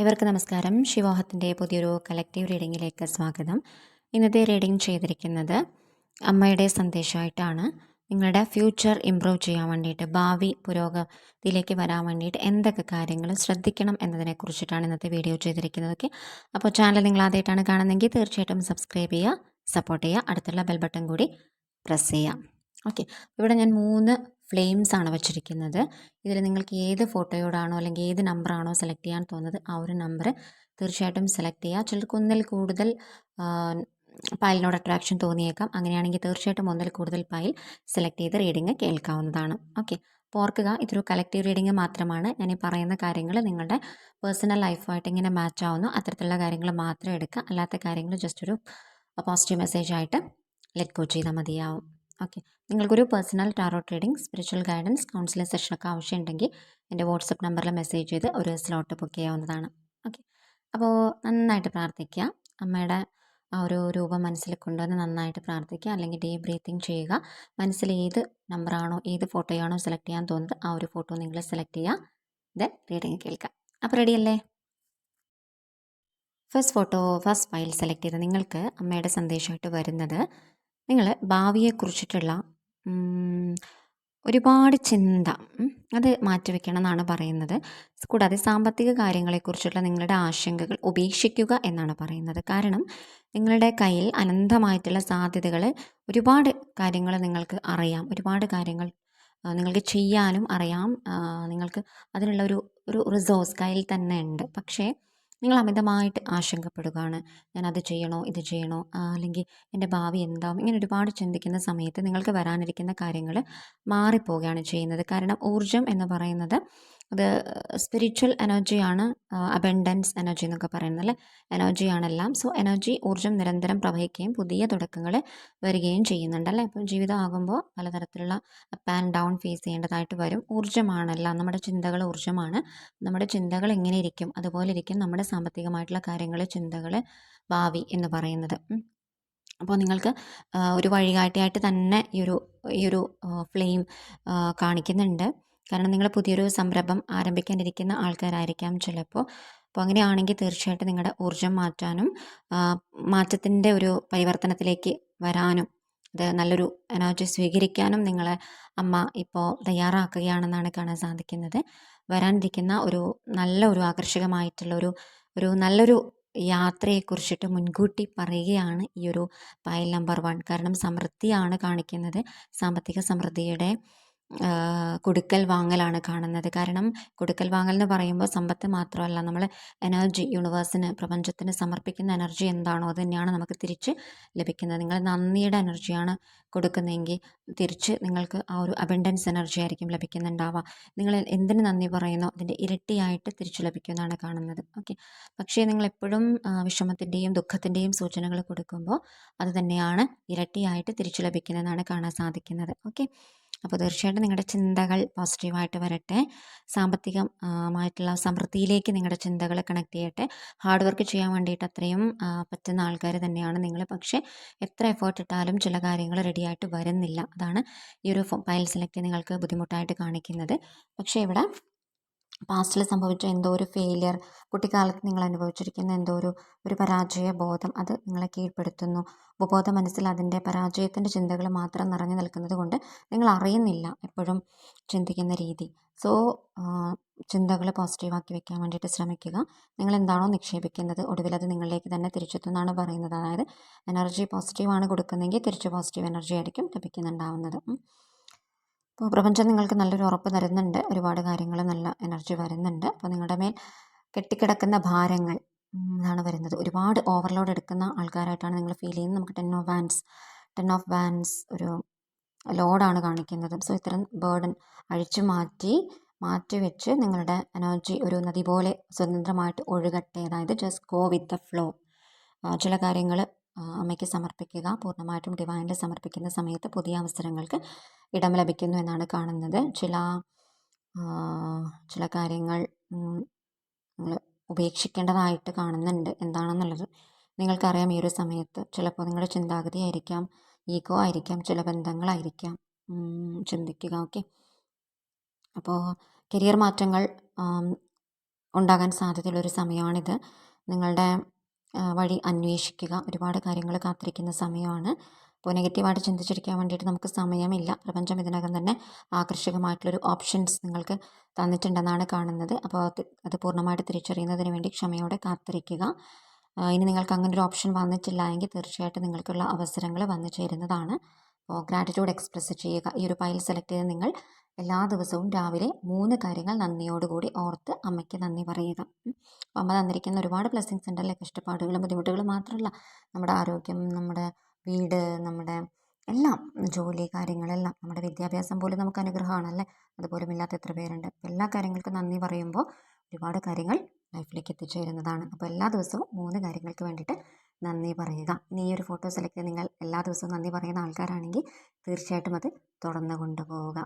ഇവർക്ക് നമസ്കാരം. ശിവോഹത്തിന്റെ പുതിയൊരു കളക്റ്റീവ് റീഡിങ്ങിലേക്ക് സ്വാഗതം. ഇന്നത്തെ റീഡിംഗ് ചെയ്തിരിക്കുന്നത് അമ്മയുടെ സന്ദേശമായിട്ടാണ്. നിങ്ങളുടെ ഫ്യൂച്ചർ ഇംപ്രൂവ് ചെയ്യാൻ വേണ്ടിയിട്ട് ഭാവി പുരോഗതിയിലേക്ക് വരാൻ വേണ്ടിയിട്ട് എന്തൊക്കെ കാര്യങ്ങൾ ശ്രദ്ധിക്കണം എന്നതിനെ കുറിച്ചിട്ടാണ് ഇന്നത്തെ വീഡിയോ ചെയ്തിരിക്കുന്നത് ഓക്കെ അപ്പോൾ ചാനൽ നിങ്ങൾ ആദ്യമായിട്ടാണ് കാണുന്നതെങ്കിൽ തീർച്ചയായിട്ടും സബ്സ്ക്രൈബ് ചെയ്യുക സപ്പോർട്ട് ചെയ്യുക അടുത്തുള്ള ബെൽ ബട്ടൺ കൂടി പ്രസ് ചെയ്യാം ഓക്കെ ഇവിടെ ഞാൻ മൂന്ന് ഫ്ലെയിംസ് ആണ് വെച്ചിരിക്കുന്നത്. ഇതിൽ നിങ്ങൾക്ക് ഏത് ഫോട്ടോയോടാണോ അല്ലെങ്കിൽ ഏത് നമ്പറാണോ സെലക്ട് ചെയ്യാൻ തോന്നുന്നത് ആ ഒരു നമ്പർ തീർച്ചയായിട്ടും സെലക്ട് ചെയ്യുക. ചിലർക്ക് ഒന്നിൽ കൂടുതൽ പായലിനോട് അട്രാക്ഷൻ തോന്നിയേക്കാം. അങ്ങനെയാണെങ്കിൽ തീർച്ചയായിട്ടും ഒന്നിൽ കൂടുതൽ പായൽ സെലക്ട് ചെയ്ത് റീഡിങ് കേൾക്കാവുന്നതാണ്. ഓക്കെ ഓർക്കുക ഇതൊരു കളക്റ്റീവ് റീഡിങ് മാത്രമാണ്. ഞാൻ ഈ പറയുന്ന കാര്യങ്ങൾ നിങ്ങളുടെ പേഴ്സണൽ ലൈഫുമായിട്ട് ഇങ്ങനെ മാച്ച് ആവുന്നു. അത്തരത്തിലുള്ള കാര്യങ്ങൾ മാത്രം എടുക്കുക. അല്ലാത്ത കാര്യങ്ങൾ ജസ്റ്റ് ഒരു പോസിറ്റീവ് മെസ്സേജ് ആയിട്ട് ലെറ്റ് ഗോ ചെയ്താൽ മതിയാവും. ഓക്കെ. നിങ്ങൾക്കൊരു personal tarot reading spiritual guidance counselling സെഷനൊക്കെ ആവശ്യമുണ്ടെങ്കിൽ എന്റെ വാട്സപ്പ് നമ്പറിൽ മെസ്സേജ് ചെയ്ത് ഒരു സ്ലോട്ട് ബുക്ക് ചെയ്യാവുന്നതാണ്. ഓക്കെ. അപ്പോൾ നന്നായിട്ട് പ്രാർത്ഥിക്കുക. അമ്മയുടെ ആ ഒരു രൂപം മനസ്സിൽ കൊണ്ടുവന്ന് നന്നായിട്ട് പ്രാർത്ഥിക്കുക. അല്ലെങ്കിൽ ഡീ ബ്രീത്തിങ് ചെയ്യുക. മനസ്സിൽ ഏത് നമ്പറാണോ ഏത് ഫോട്ടോയാണോ സെലക്ട് ചെയ്യാൻ തോന്നുന്നത് ആ ഒരു ഫോട്ടോ നിങ്ങൾ സെലക്ട് ചെയ്യുക. ദെൻ റീഡിങ് കേൾക്കുക. അപ്പോൾ റെഡിയല്ലേ first photo first pile select ചെയ്ത് നിങ്ങൾക്ക് അമ്മയുടെ സന്ദേശമായിട്ട് വരുന്നത് നിങ്ങൾ ഭാവിയെക്കുറിച്ചിട്ടുള്ള ഒരുപാട് ചിന്ത അത് മാറ്റിവെക്കണം എന്നാണ് പറയുന്നത് കൂടാതെ സാമ്പത്തിക കാര്യങ്ങളെക്കുറിച്ചുള്ള നിങ്ങളുടെ ആശങ്കകൾ ഉപേക്ഷിക്കുക എന്നാണ് പറയുന്നത്. കാരണം നിങ്ങളുടെ കയ്യിൽ അനന്തമായിട്ടുള്ള സാധ്യതകൾ ഒരുപാട് കാര്യങ്ങൾ നിങ്ങൾക്ക് അറിയാം. ഒരുപാട് കാര്യങ്ങൾ നിങ്ങൾക്ക് ചെയ്യാനും അറിയാം. നിങ്ങൾക്ക് അതിനുള്ള ഒരു ഒരു റിസോഴ്സ് കയ്യിൽ തന്നെ ഉണ്ട്. പക്ഷേ നിങ്ങൾ അമിതമായിട്ട് ആശങ്കപ്പെടുകയാണ്. ഞാൻ അത് ചെയ്യണോ? ഇത് ചെയ്യണോ? അല്ലെങ്കിൽ എന്റെ ഭാവി എന്താവും? ഇങ്ങനെ ഒരുപാട് ചിന്തിക്കുന്ന സമയത്ത് നിങ്ങൾക്ക് വരാനിരിക്കുന്ന കാര്യങ്ങൾ മാറിപ്പോവുകയാണ് ചെയ്യുന്നത്. കാരണം ഊർജം എന്ന് പറയുന്നത് അത് സ്പിരിച്വൽ എനർജിയാണ് അബൻഡൻസ് എനർജി എന്നൊക്കെ പറയുന്നത് അല്ലേ? എനർജിയാണെല്ലാം സോ എനർജി ഊർജം നിരന്തരം പ്രവഹിക്കുകയും പുതിയ തുടക്കങ്ങൾ വരികയും ചെയ്യുന്നുണ്ട് അല്ലേ? അപ്പം ജീവിതം ആകുമ്പോൾ പലതരത്തിലുള്ള അപ്പ് ആൻഡ് ഡൗൺ ഫേസ് ചെയ്യേണ്ടതായിട്ട് വരും. ഊർജമാണെല്ലാം നമ്മുടെ ചിന്തകൾ ഊർജമാണ്. നമ്മുടെ ചിന്തകൾ എങ്ങനെ ഇരിക്കും? അതുപോലെ ഇരിക്കും നമ്മുടെ സാമ്പത്തികമായിട്ടുള്ള കാര്യങ്ങൾ ചിന്തകൾ ഭാവി എന്ന് പറയുന്നത്. അപ്പോൾ നിങ്ങൾക്ക് ഒരു വഴികാട്ടിയായിട്ട് തന്നെ ഈ ഒരു ഈ ഒരു ഫ്ലെയിം കാണിക്കുന്നുണ്ട്. കാരണം നിങ്ങൾ പുതിയൊരു സംരംഭം ആരംഭിക്കാനിരിക്കുന്ന ആൾക്കാരായിരിക്കാം ചിലപ്പോൾ. അപ്പോൾ അങ്ങനെയാണെങ്കിൽ തീർച്ചയായിട്ടും നിങ്ങളുടെ ഊർജം മാറ്റാനും മാറ്റത്തിന്റെ ഒരു പരിവർത്തനത്തിലേക്ക് വരാനും അത് നല്ലൊരു എനർജി സ്വീകരിക്കാനും നിങ്ങളെ അമ്മ ഇപ്പോൾ തയ്യാറാക്കുകയാണെന്നാണ് കാണാൻ സാധിക്കുന്നത്. വരാനിരിക്കുന്ന ഒരു നല്ല ഒരു ആകർഷകമായിട്ടുള്ള ഒരു ഒരു നല്ലൊരു യാത്രയെക്കുറിച്ചിട്ട് മുൻകൂട്ടി പറയുകയാണ് ഈ ഒരു പയൽ നമ്പർ വൺ. കാരണം സമൃദ്ധിയാണ് കാണിക്കുന്നത്. സാമ്പത്തിക സമൃദ്ധിയുടെ കൊടുക്കൽ വാങ്ങലാണ് കാണുന്നത്. കാരണം കൊടുക്കൽ വാങ്ങൽ എന്ന് പറയുമ്പോൾ സമ്പത്ത് മാത്രമല്ല. നമ്മൾ എനർജി യൂണിവേഴ്സിന് പ്രപഞ്ചത്തിന് സമർപ്പിക്കുന്ന എനർജി എന്താണോ അത് തന്നെയാണ് നമുക്ക് തിരിച്ച് ലഭിക്കുന്നത്. നിങ്ങൾ നന്ദിയുടെ എനർജിയാണ് കൊടുക്കുന്നതെങ്കിൽ തിരിച്ച് നിങ്ങൾക്ക് ആ ഒരു അബൻഡൻസ് എനർജി ആയിരിക്കും ലഭിക്കുന്നുണ്ടാവുക. നിങ്ങൾ എന്തിന് നന്ദി പറയുന്നോ അതിന്റെ ഇരട്ടിയായിട്ട് തിരിച്ചു ലഭിക്കുമെന്നാണ് കാണുന്നത്. ഓക്കെ. പക്ഷേ നിങ്ങൾ എപ്പോഴും വിഷമത്തിന്റെയും ദുഃഖത്തിന്റെയും സൂചനകൾ കൊടുക്കുമ്പോൾ അത് തന്നെയാണ് ഇരട്ടിയായിട്ട് തിരിച്ചു ലഭിക്കുന്നതെന്നാണ് കാണാൻ സാധിക്കുന്നത്. ഓക്കെ. അപ്പോൾ തീർച്ചയായിട്ടും നിങ്ങളുടെ ചിന്തകൾ പോസിറ്റീവായിട്ട് വരട്ടെ. സാമ്പത്തികമായിട്ടുള്ള സമൃദ്ധിയിലേക്ക് നിങ്ങളുടെ ചിന്തകൾ കണക്ട് ചെയ്യട്ടെ. ഹാർഡ് വർക്ക് ചെയ്യാൻ വേണ്ടിയിട്ട് അത്രയും പറ്റുന്ന ആൾക്കാർ തന്നെയാണ് നിങ്ങൾ പക്ഷേ എത്ര എഫേർട്ട് ഇട്ടാലും ചില കാര്യങ്ങൾ റെഡിയായിട്ട് വരുന്നില്ല. അതാണ് ഈ ഒരു ഫയൽ സെലക്ട് നിങ്ങൾക്ക് ബുദ്ധിമുട്ടായിട്ട് കാണിക്കുന്നത്. പക്ഷേ ഇവിടെ പാസ്റ്റിൽ സംഭവിച്ച എന്തോ ഒരു ഫെയിലിയർ കുട്ടിക്കാലത്ത് നിങ്ങൾ അനുഭവിച്ചിരിക്കുന്ന എന്തോ ഒരു ഒരു പരാജയ ബോധം അത് നിങ്ങളെ കീഴ്പ്പെടുത്തുന്നു. ഉപബോധ മനസ്സിൽ അതിന്റെ പരാജയത്തിന്റെ ചിന്തകൾ മാത്രം നിറഞ്ഞു നിൽക്കുന്നത് കൊണ്ട് നിങ്ങൾ അറിയുന്നില്ല എപ്പോഴും ചിന്തിക്കുന്ന രീതി. സോ ചിന്തകൾ പോസിറ്റീവാക്കി വെക്കാൻ വേണ്ടിയിട്ട് ശ്രമിക്കുക. നിങ്ങൾ എന്താണോ നിക്ഷേപിക്കുന്നത് ഒടുവിൽ അത് നിങ്ങളിലേക്ക് തന്നെ തിരിച്ചെത്തുന്നതാണ് പറയുന്നത്. അതായത് എനർജി പോസിറ്റീവാണ് കൊടുക്കുന്നതെങ്കിൽ തിരിച്ച് പോസിറ്റീവ് എനർജി ആയിരിക്കും ലഭിക്കുന്നുണ്ടാവുന്നത്. അപ്പോൾ പ്രപഞ്ചം നിങ്ങൾക്ക് നല്ലൊരു ഉറപ്പ് തരുന്നുണ്ട്. ഒരുപാട് കാര്യങ്ങൾ നല്ല എനർജി വരുന്നുണ്ട്. അപ്പോൾ നിങ്ങളുടെ മേൽ കെട്ടിക്കിടക്കുന്ന ഭാരങ്ങൾ എന്നാണ് വരുന്നത്. ഒരുപാട് ഓവർലോഡ് എടുക്കുന്ന ആൾക്കാരായിട്ടാണ് നിങ്ങൾ ഫീൽ ചെയ്യുന്നത്. നമുക്ക് ten of wands ten of wands ഒരു ലോഡാണ് കാണിക്കുന്നത്. സോ ഇത്തരം ബേർഡൻ അഴിച്ചു മാറ്റി മാറ്റി വെച്ച് നിങ്ങളുടെ എനർജി ഒരു നദി പോലെ സ്വതന്ത്രമായിട്ട് ഒഴുകട്ടെ. അതായത് just go with the flow. ചില കാര്യങ്ങൾ അമ്മയ്ക്ക് സമർപ്പിക്കുക പൂർണമായിട്ടും ഡിവൈനിൽ സമർപ്പിക്കുന്ന സമയത്ത് പുതിയ അവസരങ്ങൾക്ക് ഇടം ലഭിക്കുന്നു എന്നാണ് കാണുന്നത്. ചില ചില കാര്യങ്ങൾ നിങ്ങൾ ഉപേക്ഷിക്കേണ്ടതായിട്ട് കാണുന്നുണ്ട്. എന്താണെന്നുള്ളത് നിങ്ങൾക്കറിയാം ഈ ഒരു സമയത്ത്. ചിലപ്പോൾ നിങ്ങളുടെ ചിന്താഗതി ആയിരിക്കാം ഈഗോ ആയിരിക്കാം ചില ബന്ധങ്ങളായിരിക്കാം. ചിന്തിക്കുക ഓക്കെ? അപ്പോൾ കരിയർ മാറ്റങ്ങൾ ഉണ്ടാകാൻ സാധ്യതയുള്ളൊരു സമയമാണിത്. നിങ്ങളുടെ വഴി അന്വേഷിക്കുക ഒരുപാട് കാര്യങ്ങൾ കാത്തിരിക്കുന്ന സമയമാണ്. അപ്പോൾ നെഗറ്റീവായിട്ട് ചിന്തിച്ചിരിക്കാൻ വേണ്ടിയിട്ട് നമുക്ക് സമയമില്ല. പ്രപഞ്ചം ഇതിനകം തന്നെ ആകർഷകമായിട്ടുള്ളൊരു ഓപ്ഷൻസ് നിങ്ങൾക്ക് തന്നിട്ടുണ്ടെന്നാണ് കാണുന്നത്. അപ്പോൾ അത് പൂർണമായിട്ട് തിരിച്ചറിയുന്നതിന് വേണ്ടി ക്ഷമയോടെ കാത്തിരിക്കുക. ഇനി നിങ്ങൾക്ക് അങ്ങനെ ഒരു ഓപ്ഷൻ വന്നിട്ടില്ല എങ്കിൽ തീർച്ചയായിട്ടും നിങ്ങൾക്കുള്ള അവസരങ്ങൾ വന്നു ചേരുന്നതാണ്. ഗ്രാറ്റിറ്റ്യൂഡ് എക്സ്പ്രസ് ചെയ്യുക. ഈ ഒരു ഫയൽ സെലക്ട് ചെയ്ത് നിങ്ങൾ എല്ലാ ദിവസവും രാവിലെ മൂന്ന് കാര്യങ്ങൾ നന്ദിയോടുകൂടി ഓർത്ത് അമ്മയ്ക്ക് നന്ദി പറയുക. അപ്പോൾ അമ്മ തന്നിരിക്കുന്ന ഒരുപാട് ബ്ലെസ്സിങ്സ് ഉണ്ടല്ലേ? കഷ്ടപ്പാടുകളും ബുദ്ധിമുട്ടുകളും മാത്രമല്ല. നമ്മുടെ ആരോഗ്യം നമ്മുടെ വീട് നമ്മുടെ എല്ലാം ജോലി കാര്യങ്ങളെല്ലാം നമ്മുടെ വിദ്യാഭ്യാസം പോലും നമുക്ക് അനുഗ്രഹമാണല്ലേ അതുപോലും ഇല്ലാത്ത എത്ര പേരുണ്ട്. എല്ലാ കാര്യങ്ങൾക്കും നന്ദി പറയുമ്പോൾ ഒരുപാട് കാര്യങ്ങൾ ലൈഫിലേക്ക് എത്തിച്ചേരുന്നതാണ്. അപ്പോൾ എല്ലാ ദിവസവും മൂന്ന് കാര്യങ്ങൾക്ക് വേണ്ടിയിട്ട് നന്ദി പറയുക. ഇനി ഈ ഒരു ഫോട്ടോ സെലക്ട് ചെയ്ത് നിങ്ങൾ എല്ലാ ദിവസവും നന്ദി പറയുന്ന ആൾക്കാരാണെങ്കിൽ തീർച്ചയായിട്ടും അത് തുടർന്ന് കൊണ്ടുപോവുക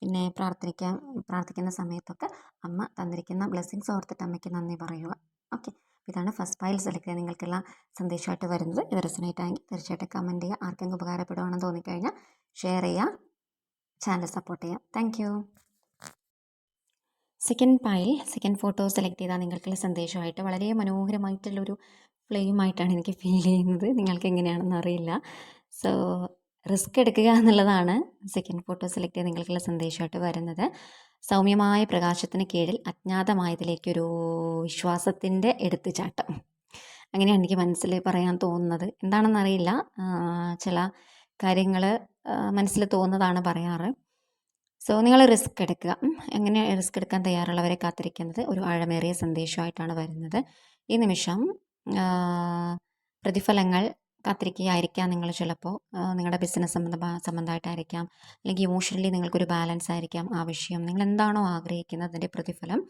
പിന്നെ പ്രാർത്ഥിക്കാൻ പ്രാർത്ഥിക്കുന്ന സമയത്തൊക്കെ അമ്മ തന്നിരിക്കുന്ന ബ്ലെസ്സിങ്സ് ഓർത്തിട്ട് അമ്മയ്ക്ക് നന്ദി പറയുക. ഓക്കെ. ഇതാണ് ഫസ്റ്റ് ഫയൽ സെലക്ട് ചെയ്ത് നിങ്ങൾക്കെല്ലാം സന്ദേശമായിട്ട് വരുന്നത്. ഇത് റെസനേറ്റ് ആയെങ്കിൽ തീർച്ചയായിട്ടും കമന്റ് ചെയ്യുക. ആർക്കെങ്കിലും ഉപകാരപ്പെടുവാണെന്ന് തോന്നിക്കഴിഞ്ഞാൽ ഷെയർ ചെയ്യുക. ചാനൽ സപ്പോർട്ട് ചെയ്യുക. Thank second pile second photo select ചെയ്താൽ നിങ്ങൾക്കുള്ള സന്ദേശമായിട്ട് വളരെ മനോഹരമായിട്ടുള്ളൊരു ഫ്ലെയിമായിട്ടാണ് എനിക്ക് ഫീൽ ചെയ്യുന്നത്. നിങ്ങൾക്ക് എങ്ങനെയാണെന്ന് അറിയില്ല. സോ റിസ്ക് എടുക്കുക എന്നുള്ളതാണ് സെക്കൻഡ് ഫോട്ടോ സെലക്ട് ചെയ്ത് നിങ്ങൾക്കുള്ള സന്ദേശമായിട്ട് വരുന്നത്. സൗമ്യമായ പ്രകാശത്തിന് കീഴിൽ അജ്ഞാതമായതിലേക്കൊരു വിശ്വാസത്തിന്റെ എടുത്തുചാട്ടം. അങ്ങനെയാണ് എനിക്ക് മനസ്സിൽ പറയാൻ തോന്നുന്നത്. എന്താണെന്നറിയില്ല ചില കാര്യങ്ങൾ മനസ്സിൽ തോന്നുന്നതാണ് പറയാറ്. സോ നിങ്ങൾ റിസ്ക് എടുക്കുക. എങ്ങനെ റിസ്ക് എടുക്കാൻ തയ്യാറുള്ളവരെ കാത്തിരിക്കുന്നത് ഒരു ആഴമേറിയ സന്ദേശമായിട്ടാണ് വരുന്നത്. ഈ നിമിഷം പ്രതിഫലങ്ങൾ കാത്തിരിക്കുകയായിരിക്കാം നിങ്ങൾ ചിലപ്പോൾ. നിങ്ങളുടെ ബിസിനസ് സംബന്ധ സംബന്ധമായിട്ടായിരിക്കാം. അല്ലെങ്കിൽ ഇമോഷണലി നിങ്ങൾക്കൊരു ബാലൻസ് ആയിരിക്കാം ആവശ്യം നിങ്ങൾ എന്താണോ ആഗ്രഹിക്കുന്നത് അതിന്റെ പ്രതിഫലം.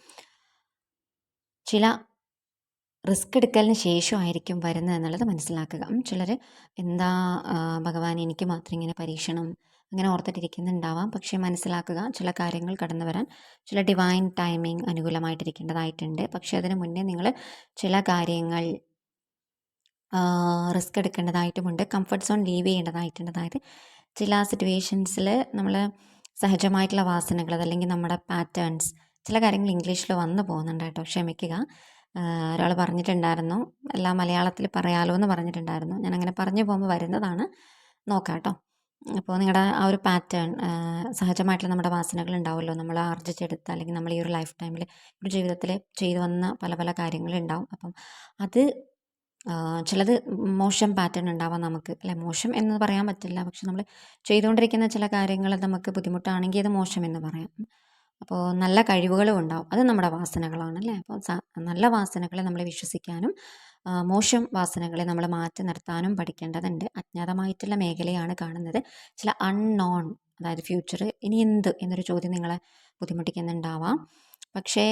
ചില റിസ്ക് എടുക്കലിന് ശേഷമായിരിക്കും വരുന്നത് എന്നുള്ളത് മനസ്സിലാക്കുക. ചിലർ എന്താ ഭഗവാൻ എനിക്ക് മാത്രം ഇങ്ങനെ പരീക്ഷണം അങ്ങനെ ഓർത്തിട്ടിരിക്കുന്നുണ്ടാവാം. പക്ഷേ മനസ്സിലാക്കുക ചില കാര്യങ്ങൾ കടന്നു വരാൻ ചില ഡിവൈൻ ടൈമിംഗ് അനുകൂലമായിട്ടിരിക്കേണ്ടതായിട്ടുണ്ട്. പക്ഷേ അതിന് മുന്നേ നിങ്ങൾ ചില കാര്യങ്ങൾ റിസ്ക് എടുക്കേണ്ടതായിട്ടുമുണ്ട്. കംഫർട്ട് സോൺ ലീവ് ചെയ്യേണ്ടതായിട്ടുണ്ട്. അതായത് ചില സിറ്റുവേഷൻസിൽ നമ്മൾ സഹജമായിട്ടുള്ള വാസനകൾ അതല്ലെങ്കിൽ നമ്മുടെ പാറ്റേൺസ് ചില കാര്യങ്ങൾ ഇംഗ്ലീഷിൽ വന്നു പോകുന്നുണ്ട് കേട്ടോ. ക്ഷമിക്കുക. ഒരാൾ പറഞ്ഞിട്ടുണ്ടായിരുന്നു. എല്ലാം മലയാളത്തിൽ പറയാലോ എന്ന് പറഞ്ഞിട്ടുണ്ടായിരുന്നു. ഞാൻ അങ്ങനെ പറഞ്ഞു പോകുമ്പോൾ വരുന്നതാണ്. നോക്കാം കേട്ടോ. അപ്പോൾ നിങ്ങളുടെ ആ ഒരു പാറ്റേൺ സഹജമായിട്ടുള്ള നമ്മുടെ വാസനകൾ ഉണ്ടാവുമല്ലോ നമ്മൾ ആർജിച്ചെടുത്ത അല്ലെങ്കിൽ നമ്മൾ ഈ ഒരു ലൈഫ് ടൈമിൽ ഒരു ജീവിതത്തിൽ ചെയ്തു വന്ന പല പല കാര്യങ്ങളുണ്ടാവും. അപ്പം അത് ചിലത് മോശം പാറ്റേൺ ഉണ്ടാവാം നമുക്ക്. അല്ലെ മോശം എന്ന് പറയാൻ പറ്റില്ല. പക്ഷെ നമ്മൾ ചെയ്തുകൊണ്ടിരിക്കുന്ന ചില കാര്യങ്ങൾ നമുക്ക് ബുദ്ധിമുട്ടാണെങ്കിൽ അത് മോശം എന്ന് പറയാം. അപ്പോൾ നല്ല കഴിവുകളും ഉണ്ടാവും. അത് നമ്മുടെ വാസനകളാണ് അല്ലേ? അപ്പോൾ നല്ല വാസനകളെ നമ്മൾ വിശ്വസിക്കാനും മോശം വാസനകളെ നമ്മൾ മാറ്റി നിർത്താനും പഠിക്കേണ്ടതുണ്ട്. അജ്ഞാതമായിട്ടുള്ള മേഖലയാണ് കാണുന്നത്. ചില അൺനോൺ അതായത് ഫ്യൂച്ചർ ഇനി എന്ത് എന്നൊരു ചോദ്യം നിങ്ങളെ ബുദ്ധിമുട്ടിക്കുന്നുണ്ടാവാം. പക്ഷേ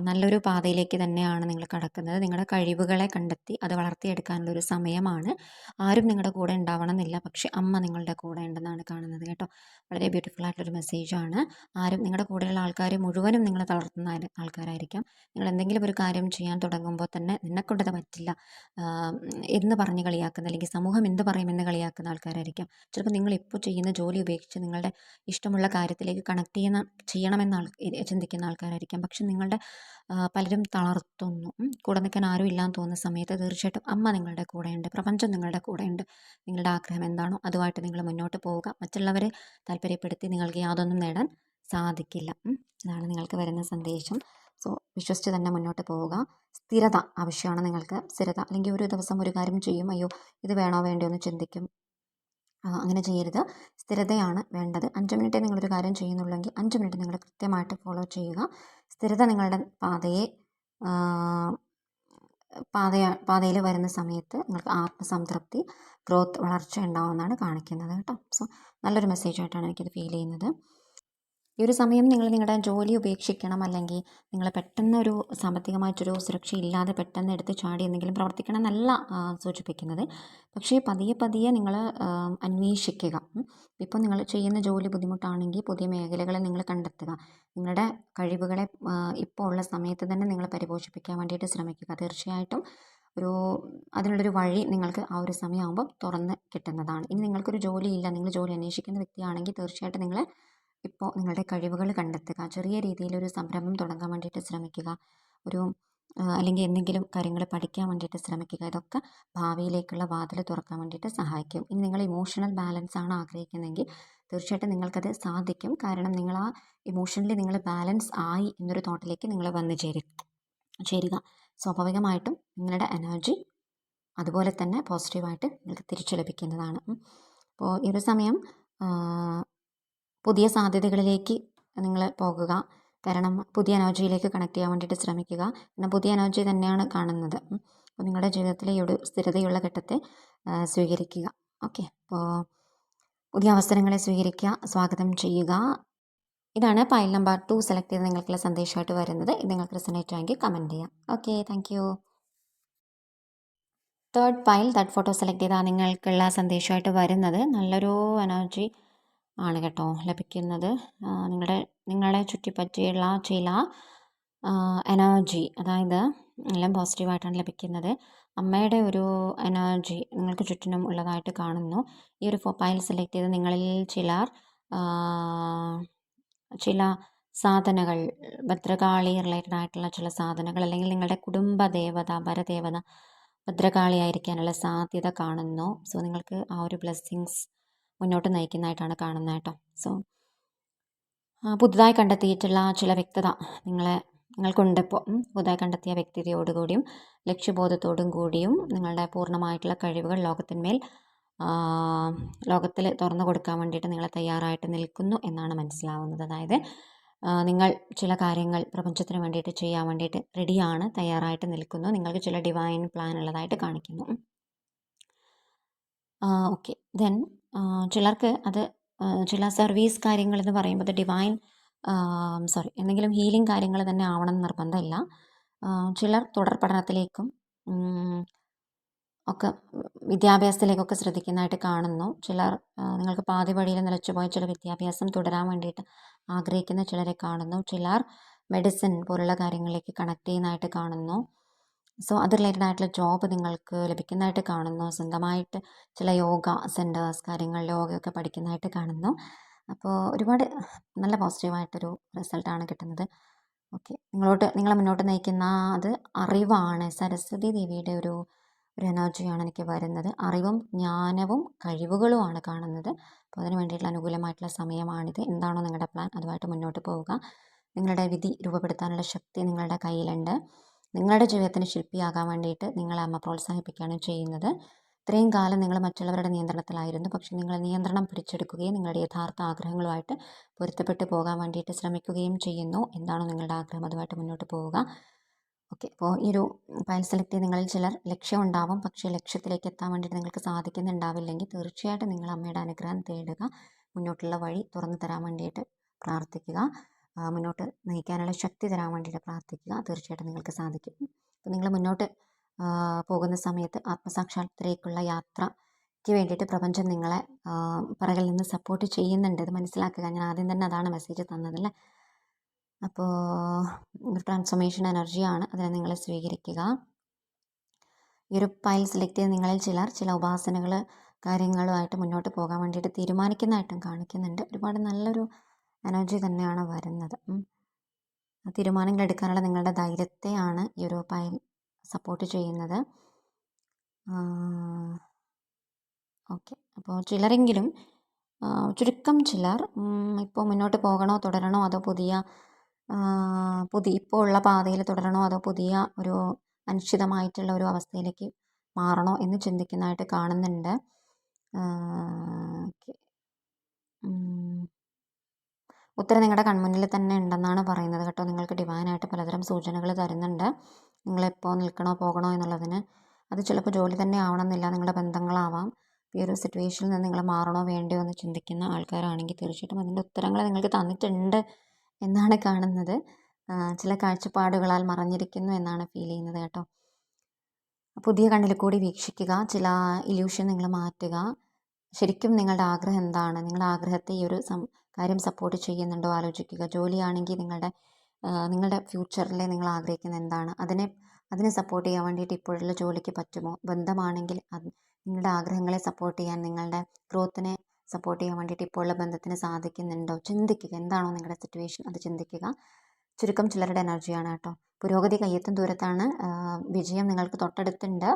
നല്ലൊരു പാതയിലേക്ക് തന്നെയാണ് നിങ്ങൾ കടക്കുന്നത്. നിങ്ങളുടെ കഴിവുകളെ കണ്ടെത്തി അത് വളർത്തിയെടുക്കാനുള്ള ഒരു സമയമാണ്. ആരും നിങ്ങളുടെ കൂടെ ഉണ്ടാവണമെന്നില്ല. പക്ഷെ അമ്മ നിങ്ങളുടെ കൂടെ ഉണ്ടെന്നാണ് കാണുന്നത് കേട്ടോ. വളരെ ബ്യൂട്ടിഫുൾ ആയിട്ടുള്ളൊരു മെസ്സേജാണ് ആരും നിങ്ങളുടെ കൂടെയുള്ള ആൾക്കാർ മുഴുവനും നിങ്ങളെ തളർത്തുന്ന ആൾക്കാരായിരിക്കാം. നിങ്ങൾ എന്തെങ്കിലും ഒരു കാര്യം ചെയ്യാൻ തുടങ്ങുമ്പോൾ തന്നെ നിന്നെക്കൊണ്ടത് പറ്റില്ല. എന്ന് പറഞ്ഞ് കളിയാക്കുന്ന അല്ലെങ്കിൽ സമൂഹം എന്ത് പറയുമെന്ന് കളിയാക്കുന്ന ആൾക്കാരായിരിക്കാം. ചിലപ്പോൾ നിങ്ങൾ ഇപ്പോൾ ചെയ്യുന്ന ജോലി ഉപേക്ഷിച്ച് നിങ്ങളുടെ ഇഷ്ടമുള്ള കാര്യത്തിലേക്ക് കണക്ട് ചെയ്യുന്ന ചെയ്യണമെന്ന് ചിന്തിക്കുന്ന ആൾക്കാരായിരിക്കാം. പക്ഷെ നിങ്ങളുടെ പലരും തളർത്തുന്നു. കൂടെ നിൽക്കാൻ ആരും ഇല്ലാന്ന് തോന്നുന്ന സമയത്ത് തീർച്ചയായിട്ടും അമ്മ നിങ്ങളുടെ കൂടെയുണ്ട് പ്രപഞ്ചം നിങ്ങളുടെ കൂടെയുണ്ട്. നിങ്ങളുടെ ആഗ്രഹം എന്താണോ അതുമായിട്ട് നിങ്ങൾ മുന്നോട്ട് പോവുക. മറ്റുള്ളവരെ താല്പര്യപ്പെടുത്തി നിങ്ങൾക്ക് യാതൊന്നും നേടാൻ സാധിക്കില്ല. ഇതാണ് നിങ്ങൾക്ക് വരുന്ന സന്ദേശം. സോ വിശ്വസിച്ച് തന്നെ മുന്നോട്ട് പോവുക. സ്ഥിരത ആവശ്യമാണ് നിങ്ങൾക്ക്. സ്ഥിരത അല്ലെങ്കിൽ ഒരു ദിവസം ഒരു കാര്യം ചെയ്യും അയ്യോ ഇത് വേണോ വേണ്ടോ എന്ന് ചിന്തിക്കും. അങ്ങനെ ചെയ്യരുത്. സ്ഥിരതയാണ് വേണ്ടത്. അഞ്ച് മിനിറ്റേ നിങ്ങളൊരു കാര്യം ചെയ്യുന്നുള്ളെങ്കിൽ അഞ്ച് മിനിറ്റ് നിങ്ങൾ കൃത്യമായിട്ട് ഫോളോ ചെയ്യുക. സ്ഥിരത നിങ്ങളുടെ പാതയെ പാത പാതയ പാതയിൽ വരുന്ന സമയത്ത് നിങ്ങൾക്ക് ആത്മസംതൃപ്തി ഗ്രോത്ത് വളർച്ച ഉണ്ടാവുമെന്നാണ് കാണിക്കുന്നത് കേട്ടോ. സോ നല്ലൊരു മെസ്സേജായിട്ടാണ് എനിക്കിത് ഫീൽ ചെയ്യുന്നത്. ഈ ഒരു സമയം നിങ്ങൾ നിങ്ങളുടെ ജോലി ഉപേക്ഷിക്കണം അല്ലെങ്കിൽ നിങ്ങൾ പെട്ടെന്ന് ഒരു സാമ്പത്തികമായിട്ടൊരു സുരക്ഷ ഇല്ലാതെ പെട്ടെന്ന് എടുത്ത് ചാടി എന്തെങ്കിലും പ്രവർത്തിക്കണം എന്നല്ല സൂചിപ്പിക്കുന്നത്. പക്ഷേ പതിയെ പതിയെ നിങ്ങൾ അന്വേഷിക്കുക. ഇപ്പോൾ നിങ്ങൾ ചെയ്യുന്ന ജോലി ബുദ്ധിമുട്ടാണെങ്കിൽ പുതിയ മേഖലകളെ നിങ്ങൾ കണ്ടെത്തുക. നിങ്ങളുടെ കഴിവുകളെ ഇപ്പോൾ ഉള്ള സമയത്ത് തന്നെ നിങ്ങൾ പരിപോഷിപ്പിക്കാൻ വേണ്ടിയിട്ട് ശ്രമിക്കുക. തീർച്ചയായിട്ടും ഒരു അതിനുള്ളൊരു വഴി നിങ്ങൾക്ക് ആ ഒരു സമയമാകുമ്പോൾ തുറന്ന് കിട്ടുന്നതാണ്. ഇനി നിങ്ങൾക്കൊരു ജോലിയില്ല നിങ്ങൾ ജോലി അന്വേഷിക്കുന്ന വ്യക്തിയാണെങ്കിൽ തീർച്ചയായിട്ടും നിങ്ങൾ ഇപ്പോൾ നിങ്ങളുടെ കഴിവുകൾ കണ്ടെത്തുക ചെറിയ രീതിയിലൊരു സംരംഭം തുടങ്ങാൻ വേണ്ടിയിട്ട് ശ്രമിക്കുക ഒരു അല്ലെങ്കിൽ എന്തെങ്കിലും കാര്യങ്ങൾ പഠിക്കാൻ വേണ്ടിയിട്ട് ശ്രമിക്കുക. ഇതൊക്കെ ഭാവിയിലേക്കുള്ള വാതിൽ തുറക്കാൻ വേണ്ടിയിട്ട് സഹായിക്കും. ഇനി നിങ്ങൾ ഇമോഷണൽ ബാലൻസ് ആണ് ആഗ്രഹിക്കുന്നതെങ്കിൽ തീർച്ചയായിട്ടും നിങ്ങൾക്കത് സാധിക്കും. കാരണം നിങ്ങൾ ആ ഇമോഷണലി നിങ്ങൾ ബാലൻസ് ആയി എന്നൊരു തോട്ടിലേക്ക് നിങ്ങൾ വന്നു ചേരും ചേരുക. സ്വാഭാവികമായിട്ടും നിങ്ങളുടെ എനർജി അതുപോലെ തന്നെ പോസിറ്റീവായിട്ട് നിങ്ങൾക്ക് തിരിച്ചു ലഭിക്കുന്നതാണ്. അപ്പോൾ ഈ ഒരു സമയം പുതിയ സാധ്യതകളിലേക്ക് നിങ്ങൾ പോകുക. കാരണം പുതിയ എനർജിയിലേക്ക് കണക്ട് ചെയ്യാൻ വേണ്ടിയിട്ട് ശ്രമിക്കുക. എന്നാൽ പുതിയ എനർജി തന്നെയാണ് കാണുന്നത്. അപ്പോൾ നിങ്ങളുടെ ജീവിതത്തിലെ ഒരു സ്ഥിരതയുള്ള ഘട്ടത്തെ സ്വീകരിക്കുക. ഓക്കെ. അപ്പോൾ പുതിയ അവസരങ്ങളെ സ്വീകരിക്കുക സ്വാഗതം ചെയ്യുക. ഇതാണ് ഫയൽ നമ്പർ ടു സെലക്ട് ചെയ്ത് നിങ്ങൾക്കുള്ള സന്ദേശമായിട്ട് വരുന്നത്. ഇത് നിങ്ങൾക്ക് റിസണേറ്റ് ആയെങ്കിൽ കമന്റ് ചെയ്യാം. Okay thank you third pile third photo select ചെയ്താൽ നിങ്ങൾക്കുള്ള സന്ദേശമായിട്ട് വരുന്നത്. നല്ലൊരു എനർജി ആണ് കേട്ടോ ലഭിക്കുന്നത്. നിങ്ങളുടെ നിങ്ങളെ ചുറ്റിപ്പറ്റിയുള്ള ചില എനർജി അതായത് എല്ലാം പോസിറ്റീവായിട്ടാണ് ലഭിക്കുന്നത്. അമ്മയുടെ ഒരു എനർജി നിങ്ങൾക്ക് ചുറ്റിനും ഉള്ളതായിട്ട് കാണുന്നു. ഈ ഒരു ഫൈൽ സെലക്ട് ചെയ്ത് നിങ്ങളിൽ ചിലർ ചില സാധനകൾ ഭദ്രകാളി റിലേറ്റഡ് ആയിട്ടുള്ള ചില സാധനങ്ങൾ അല്ലെങ്കിൽ നിങ്ങളുടെ കുടുംബ ദേവത പരദേവത ഭദ്രകാളി ആയിരിക്കാനുള്ള സാധ്യത കാണുന്നു. സോ നിങ്ങൾക്ക് ആ ഒരു ബ്ലെസ്സിങ്സ് മുന്നോട്ട് നയിക്കുന്നതായിട്ടാണ് കാണുന്നത് കേട്ടോ. സോ പുതുതായി കണ്ടെത്തിയിട്ടുള്ള ചില വ്യക്തത നിങ്ങളെ നിങ്ങൾക്കുണ്ട് ഇപ്പോൾ പുതുതായി കണ്ടെത്തിയ വ്യക്തിതയോടുകൂടിയും ലക്ഷ്യബോധത്തോടും കൂടിയും നിങ്ങളുടെ പൂർണമായിട്ടുള്ള കഴിവുകൾ ലോകത്തിന്മേൽ ലോകത്തിൽ തുറന്നു കൊടുക്കാൻ വേണ്ടിയിട്ട് നിങ്ങൾ തയ്യാറായിട്ട് നിൽക്കുന്നു എന്നാണ് മനസ്സിലാവുന്നത്. അതായത് നിങ്ങൾ ചില കാര്യങ്ങൾ പ്രപഞ്ചത്തിന് വേണ്ടിയിട്ട് ചെയ്യാൻ വേണ്ടിയിട്ട് റെഡിയാണ് തയ്യാറായിട്ട് നിൽക്കുന്നു. നിങ്ങൾക്ക് ചില ഡിവൈൻ പ്ലാൻ ഉള്ളതായിട്ട് കാണിക്കുന്നു. ഓക്കെ ദെൻ ചിലർക്ക് അത് ചില സർവീസ് കാര്യങ്ങൾ എന്ന് പറയുമ്പോൾ അത് ഡിവൈൻ സോറി എന്തെങ്കിലും ഹീലിംഗ് കാര്യങ്ങൾ തന്നെ ആവണം എന്ന് നിർബന്ധമില്ല. ചിലർ തുടർ പഠനത്തിലേക്കും ഒക്കെ വിദ്യാഭ്യാസത്തിലേക്കൊക്കെ ശ്രദ്ധിക്കുന്നതായിട്ട് കാണുന്നു. ചിലർ നിങ്ങൾക്ക് പാതി വഴിയിൽ നിലച്ചുപോയ ചില വിദ്യാഭ്യാസം തുടരാൻ വേണ്ടിയിട്ട് ആഗ്രഹിക്കുന്ന ചിലരെ കാണുന്നു. ചിലർ മെഡിസിൻ പോലുള്ള കാര്യങ്ങളിലേക്ക് കണക്ട് ചെയ്യുന്നതായിട്ട് കാണുന്നു. സോ അത് റിലേറ്റഡ് ആയിട്ടുള്ള ജോബ് നിങ്ങൾക്ക് ലഭിക്കുന്നതായിട്ട് കാണുന്നു. സ്വന്തമായിട്ട് ചില യോഗ സെന്റേഴ്സ് കാര്യങ്ങൾ യോഗയൊക്കെ പഠിക്കുന്നതായിട്ട് കാണുന്നു. അപ്പോൾ ഒരുപാട് നല്ല പോസിറ്റീവായിട്ടൊരു റിസൾട്ടാണ് കിട്ടുന്നത്. ഓക്കെ നിങ്ങളോട്ട് നിങ്ങളെ മുന്നോട്ട് നയിക്കുന്ന അത് അറിവാണ്. സരസ്വതി ദേവിയുടെ ഒരു ഒരു എനർജിയാണ് എനിക്ക് വരുന്നത്. അറിവും ജ്ഞാനവും കഴിവുകളുമാണ് കാണുന്നത്. അപ്പോൾ അതിന് വേണ്ടിയിട്ടുള്ള അനുകൂലമായിട്ടുള്ള സമയമാണിത്. എന്താണോ നിങ്ങളുടെ പ്ലാൻ അതുമായിട്ട് മുന്നോട്ട് പോവുക. നിങ്ങളുടെ വിധി രൂപപ്പെടുത്താനുള്ള ശക്തി നിങ്ങളുടെ കയ്യിലുണ്ട്. നിങ്ങളുടെ ജീവിതത്തിന് ശില്പിയാകാൻ വേണ്ടിയിട്ട് നിങ്ങളെ അമ്മ പ്രോത്സാഹിപ്പിക്കുകയാണ് ചെയ്യുന്നത്. ഇത്രയും കാലം നിങ്ങൾ മറ്റുള്ളവരുടെ നിയന്ത്രണത്തിലായിരുന്നു. പക്ഷേ നിങ്ങൾ നിയന്ത്രണം പിടിച്ചെടുക്കുകയും നിങ്ങളുടെ യഥാർത്ഥ ആഗ്രഹങ്ങളുമായിട്ട് പൊരുത്തപ്പെട്ട് പോകാൻ വേണ്ടിയിട്ട് ശ്രമിക്കുകയും ചെയ്യുന്നു. എന്താണോ നിങ്ങളുടെ ആഗ്രഹം. അതുമായിട്ട് മുന്നോട്ട് പോവുക. ഓക്കെ. അപ്പോൾ ഈ ഒരു പയൽ സെലക്ട് നിങ്ങളിൽ ചിലർ ലക്ഷ്യം ഉണ്ടാവും. പക്ഷേ ലക്ഷ്യത്തിലേക്ക് എത്താൻ വേണ്ടിയിട്ട് നിങ്ങൾക്ക് സാധിക്കുന്നുണ്ടാവില്ലെങ്കിൽ തീർച്ചയായിട്ടും നിങ്ങൾ അമ്മയുടെ അനുഗ്രഹം തേടുക. മുന്നോട്ടുള്ള വഴി തുറന്നു തരാൻ വേണ്ടിയിട്ട് പ്രാർത്ഥിക്കുക. മുന്നോട്ട് നയിക്കാനുള്ള ശക്തി തരാൻ വേണ്ടിയിട്ട് പ്രാർത്ഥിക്കുക. തീർച്ചയായിട്ടും നിങ്ങൾക്ക് സാധിക്കും. അപ്പോൾ നിങ്ങൾ മുന്നോട്ട് പോകുന്ന സമയത്ത് ആത്മസാക്ഷാത്കാരത്തിലേക്കുള്ള യാത്രയ്ക്ക് വേണ്ടിയിട്ട് പ്രപഞ്ചം നിങ്ങളെ പിറകിൽ നിന്ന് സപ്പോർട്ട് ചെയ്യുന്നുണ്ട്. ഇത് മനസ്സിലാക്കുക. ഞാൻ ആദ്യം തന്നെ അതാണ് മെസ്സേജ് തന്നതല്ലേ അപ്പോൾ ഒരു ട്രാൻസ്ഫോർമേഷൻ എനർജിയാണ് അതിനെ നിങ്ങൾ സ്വീകരിക്കുക. ഈ ഒരു പൈൽ സെലക്ട് ചെയ്ത് നിങ്ങളിൽ ചിലർ ചില ഉപാസനകൾ കാര്യങ്ങളുമായിട്ട് മുന്നോട്ട് പോകാൻ വേണ്ടിയിട്ട് തീരുമാനിക്കുന്നതായിട്ടും കാണിക്കുന്നുണ്ട്. ഒരുപാട് നല്ലൊരു എനർജി തന്നെയാണ് വരുന്നത്. തീരുമാനങ്ങൾ എടുക്കാനുള്ള നിങ്ങളുടെ ധൈര്യത്തെയാണ് ഈ ഒരു പൈൽ സപ്പോർട്ട് ചെയ്യുന്നത്. ഓക്കെ അപ്പോൾ ചിലരെങ്കിലും ചുരുക്കം ചിലർ ഇപ്പോൾ മുന്നോട്ട് പോകണോ തുടരണോ അതോ പുതിയ പുതിയ ഇപ്പോൾ ഉള്ള പാതയിൽ തുടരണോ അതോ പുതിയ ഒരു അനിശ്ചിതമായിട്ടുള്ള ഒരു അവസ്ഥയിലേക്ക് മാറണോ എന്ന് ചിന്തിക്കുന്നതായിട്ട് കാണുന്നുണ്ട്. ഓക്കെ ഉത്തരം നിങ്ങളുടെ കൺമുന്നിൽ തന്നെ ഉണ്ടെന്നാണ് പറയുന്നത് കേട്ടോ. നിങ്ങൾക്ക് ഡിവൈനായിട്ട് പലതരം സൂചനകൾ തരുന്നുണ്ട്. നിങ്ങളെപ്പോൾ നിൽക്കണോ പോകണോ എന്നുള്ളതിന് അത് ചിലപ്പോൾ ജോലി തന്നെ ആവണമെന്നില്ല നിങ്ങളുടെ ബന്ധങ്ങളാവാം. ഈ ഒരു സിറ്റുവേഷനിൽ നിന്ന് നിങ്ങൾ മാറണോ വേണ്ടയോ എന്ന് ചിന്തിക്കുന്ന ആൾക്കാരാണെങ്കിൽ തീർച്ചയായിട്ടും അതിന്റെ ഉത്തരങ്ങൾ നിങ്ങൾക്ക് തന്നിട്ടുണ്ട് എന്നാണ് കാണുന്നത്. ചില കാഴ്ചപ്പാടുകളാൽ മറഞ്ഞിരിക്കുന്നു എന്നാണ് ഫീൽ ചെയ്യുന്നത് കേട്ടോ. പുതിയ കണ്ണിൽ കൂടി വീക്ഷിക്കുക ചില ഇല്യൂഷൻ നിങ്ങൾ മാറ്റുക. ശരിക്കും നിങ്ങളുടെ ആഗ്രഹം എന്താണ്? നിങ്ങളുടെ ആഗ്രഹത്തെ ഈ ഒരു സം കാര്യം സപ്പോർട്ട് ചെയ്യുന്നുണ്ടോ? ആലോചിക്കുക. ജോലിയാണെങ്കിൽ നിങ്ങളുടെ നിങ്ങളുടെ ഫ്യൂച്ചറിൽ നിങ്ങൾ ആഗ്രഹിക്കുന്ന എന്താണ്? അതിനെ അതിനെ സപ്പോർട്ട് ചെയ്യാൻ വേണ്ടിയിട്ട് ഇപ്പോഴുള്ള ജോലിക്ക് പറ്റുമോ? ബന്ധമാണെങ്കിൽ അത് നിങ്ങളുടെ ആഗ്രഹങ്ങളെ സപ്പോർട്ട് ചെയ്യാൻ നിങ്ങളുടെ ഗ്രോത്തിനെ സപ്പോർട്ട് ചെയ്യാൻ വേണ്ടിയിട്ട് ഇപ്പോഴുള്ള ബന്ധത്തിന് സാധിക്കുന്നുണ്ടോ? ചിന്തിക്കുക. എന്താണോ നിങ്ങളുടെ സിറ്റുവേഷൻ? അത് ചിന്തിക്കുക. ചുരുക്കം ചിലരുടെ എനർജിയാണ് കേട്ടോ. പുരോഗതി കയ്യെത്തും ദൂരത്താണ്. വിജയം നിങ്ങൾക്ക് തൊട്ടടുത്തുണ്ട്.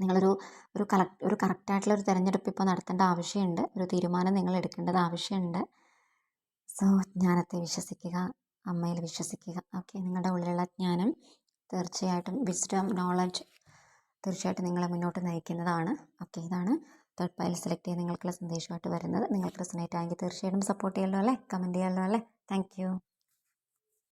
നിങ്ങളൊരു ഒരു കറക്റ്റ് ഒരു കറക്റ്റായിട്ടുള്ള ഒരു തിരഞ്ഞെടുപ്പ് ഇപ്പോൾ നടത്തേണ്ട ആവശ്യമുണ്ട്. ഒരു തീരുമാനം നിങ്ങൾ എടുക്കേണ്ടത് ആവശ്യമുണ്ട്. സോ ജ്ഞാനത്തെ വിശ്വസിക്കുക അമ്മയിൽ വിശ്വസിക്കുക. ഓക്കെ നിങ്ങളുടെ ഉള്ളിലുള്ള ജ്ഞാനം തീർച്ചയായിട്ടും വിസ്ഡം നോളജ് തീർച്ചയായിട്ടും നിങ്ങളെ മുന്നോട്ട് നയിക്കുന്നതാണ്. ഓക്കെ ഇതാണ് തേർഡ് പൈൽ സെലക്ട് ചെയ്ത് നിങ്ങൾക്കുള്ള സന്ദേശമായിട്ട് വരുന്നത്. നിങ്ങൾക്ക് റെസനേറ്റ് ആയെങ്കിൽ തീർച്ചയായിട്ടും സപ്പോർട്ട് ചെയ്യല്ലോ അല്ലേ? കമന്റ് ചെയ്യല്ലോ അല്ലേ? താങ്ക്